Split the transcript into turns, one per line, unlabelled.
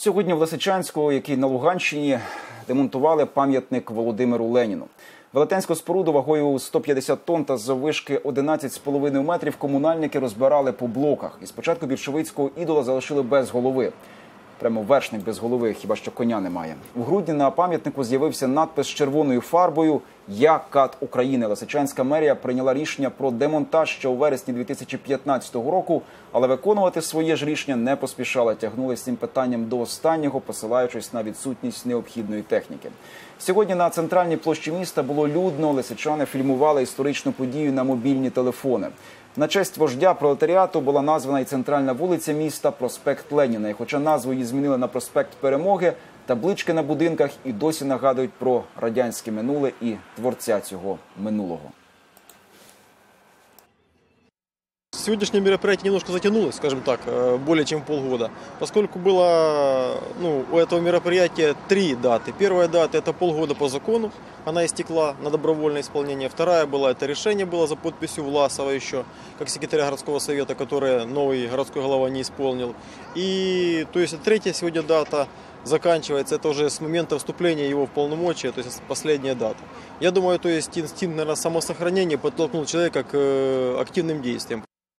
Сьогодні в Лисичанську, який на Луганщині, демонтували пам'ятник Володимиру Леніну. Велетенську споруду вагою 150 тонн та заввишки 11,5 метрів комунальники розбирали по блоках. І спочатку більшовицького ідола залишили без голови. Прямо вершник без голови, хіба що коня немає. У грудні на пам'ятнику з'явився надпис з червоною фарбою Я кат України. Лисичанська мерія прийняла рішення про демонтаж ще у вересні 2015 року, але виконувати своє ж рішення не поспішала. Тягнули з цим питанням до останнього, посилаючись на відсутність необхідної техніки. Сьогодні на центральній площі міста було людно. Лисичани фільмували історичну подію на мобільні телефони. На честь вождя пролетаріату була названа і центральна вулиця міста проспект Леніна. І хоча назву її змінили на проспект Перемоги, таблички на будинках і досі нагадують про радянське минуле і творця цього минулого.
Сегодняшнее мероприятие немножко затянулось, скажем так, более чем полгода, поскольку было ну, у этого мероприятия три даты. Первая дата это полгода по закону, она истекла на добровольное исполнение. Вторая была, это решение было за подписью Власова еще, как секретаря городского совета, которое новый городской глава не исполнил. И то есть третья сегодня дата заканчивается, это уже с момента вступления его в полномочия, то есть последняя дата. Я думаю, то есть инстинкт, наверное, самосохранения подтолкнул человека к э, активным действиям.